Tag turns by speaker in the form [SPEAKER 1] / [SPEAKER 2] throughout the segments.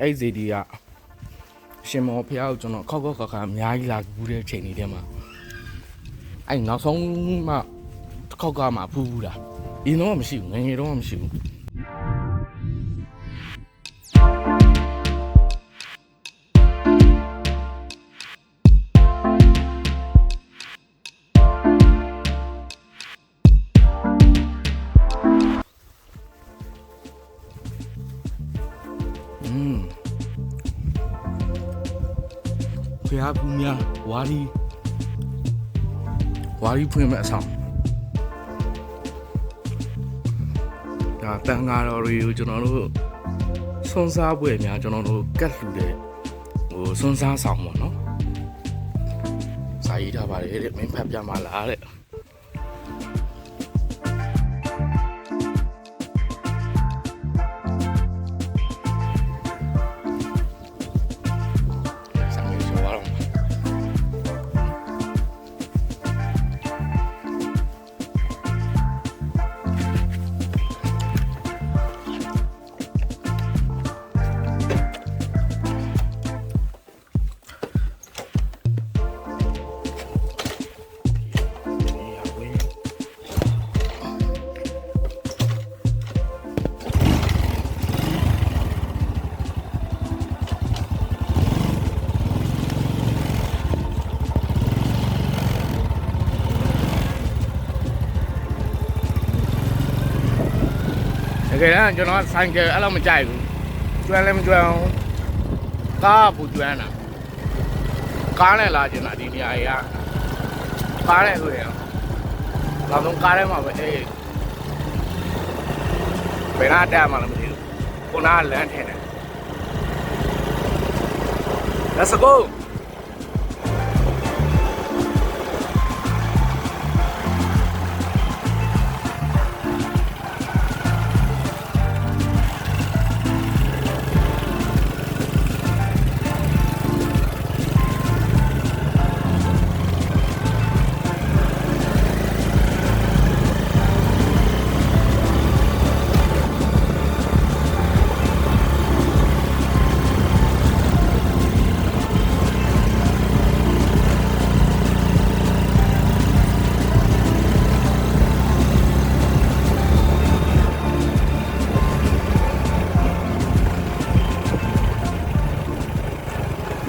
[SPEAKER 1] အဲ့ဒီဇေဒီကရှင်မောဖះကိုကျွန်တော်ခောက်ခောက်ခါခါအများကြီးလာဘူးတဲ့ချိန်တွေထဲမှာအဲ့နောက်ဆုံးမှတစ်ခေါက်ကမှဖူးဘူးလားအရင်တော့ကမရှိဘူးငယ်ငယ်တော့ကမရှိဘူး ဖျားဘူးများဝါရီဝါရီဖွင့်မဲ့အဆောင်ဒါတန်ဃာတော်တွေကိုကျွန်တော်တို့ဆွန်းစားပွဲများကျွန်တော်တို့ကတ်လှူတဲ့ဟိုဆွန်းစားဆောင်ပေါ့နော်စာရေးထားပါတယ်တဲ့မင်းဖတ်ပြမှာလားတဲ့ ကယ်တော့ကျွန်တော်ဆိုင်ကယ်အဲ့လိုမကြိုက်ဘူးကျွမ်းလည်းမကျွမ်းအောင်ကားပူကျွမ်းတာကားနဲ့လာကျင်တာဒီနေရာကြီးကကားနဲ့ဆိုရင်လာတော့ကားထဲမှာပဲအေးဘယ်နာတက်မှလည်းမသိဘူးခုနကလမ်းထင်တယ် Let's go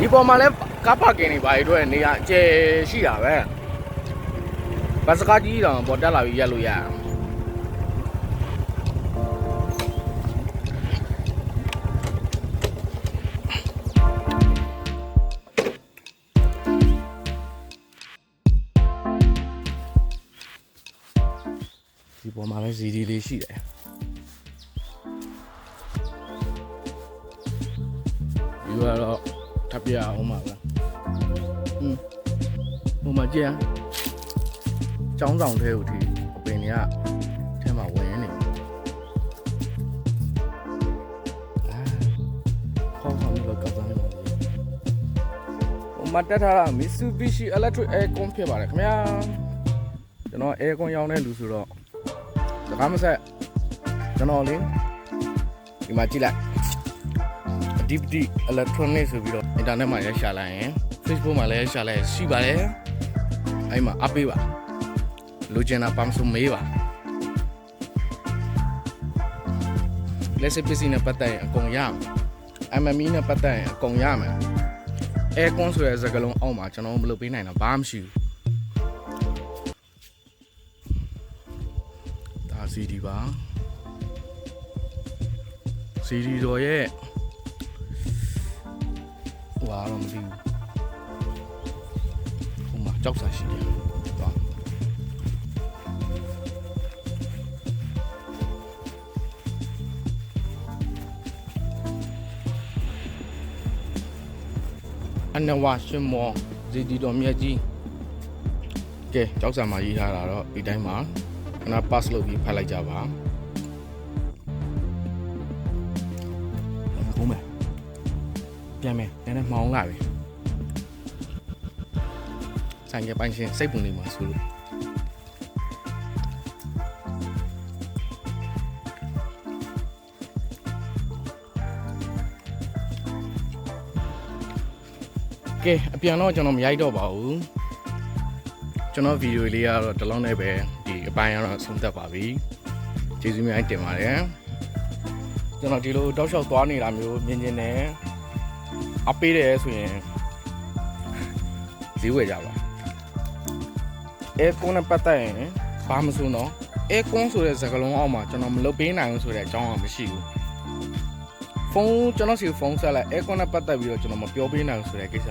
[SPEAKER 1] ဒီပေါ်မှာလဲကားပါကင်နေပါရတော့နေရာအကျယ်ရှိတာပဲဘတ်စကားကြီးတောင်ပေါ်တက်လာပြီးရက်လို့ရအောင်ဒီပေါ်မှာလဲဇီဒီလေးရှိတယ်ဒီကတော့ ထပ်ပြအောင်ပါလားอืมဟိုမှာကြည့်ရចောင်းဆောင်ထဲကိုဒီအပင်တွေကထဲမှာဝင်နေအာခေါင်းဆောင်ပြီးတော့ကပ်သွားနေပါဘူးဟိုမှာတက်ထားတာ Mitsubishi Electric Aircon ဖြစ်ပါတယ်ခင်ဗျာကျွန်တော် Aircon ရောင်းတဲ့လူဆိုတော့စကားမဆက်ကျွန်တော်လေဒီမှာကြည့်လိုက် Activity Electronic ဆိုပြီးတော့ internet မှာရရှာလိုက်ရင် Facebook မှာလည်းရှာလိုက်ရင်ရှိပါတယ်အဲ့မှာအပေးပါလိုချင်တာပန်းစုမေးပါလက်စပစ္စည်းနဲ့ပတ်သက်ရင်အကုန်ရမယ် MME နဲ့ပတ်သက်ရင်အကုန်ရမယ် Aircon ဆိုတဲ့စကားလုံးအောက်မှာကျွန်တော်မလုပ်ပေးနိုင်တာဘာမှမရှိဘူးဒါ CD ပါ CD တော်ရဲ့ ဟိုဟာတော့မသိဘူးဟိုမှာကြောက်စာရှိတယ်သွားအနဝရှင်မောဇီဒီတော်မြတ်ကြီးကဲကြောက်စာမှာရေးထားတာတော့ဒီတိုင်းမှာခဏ pass လုပ်ပြီးဖတ်လိုက်ကြပါ ပြန်မယ်နည်းနည်းမှောင်လာပြီဆိုင်ကပိုင်းရှင်စိတ်ပုံနေမှာဆိုလို့ကဲအပြန်တော့ကျွန်တော်မရိုက်တော့ပါဘူးကျွန်တော်ဗီဒီယိုလေးကတော့ဒီလောက်နဲ့ပဲဒီအပိုင်းကတော့ဆုံးသက်ပါပြီကျေးဇူးများတင်ပါတယ်ကျွန်တော်ဒီလိုတောက်လျှောက်သွားနေတာမျိုးမြင်ကျင်တယ် အပေးတယ်ဆိုရင်ဈေးဝယ်ကြပါအဲကွန်နဲ့ပတ်သက်ရင်ဘာမဆိုတော့အဲကွန်ဆိုတဲ့စကားလုံးအောက်မှာကျွန်တော်မလုပ်ပေးနိုင်ဘူးဆိုတဲ့အကြောင်းကမရှိဘူးဖုန်းကျွန်တော်စီဖုန်းဆက်လိုက်အဲကွန်နဲ့ပတ်သက်ပြီးတော့ကျွန်တော်မပြောပေးနိုင်ဘူးဆိုတဲ့ကိစ္စ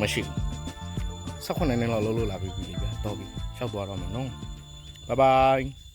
[SPEAKER 1] မရှိဘူး18နှစ်လောက်လုံးလို့လာပြီးပြီလေဗျာတော့ပြီရှောက်သွားတော့မယ်နော်ဘိုင်ဘိုင်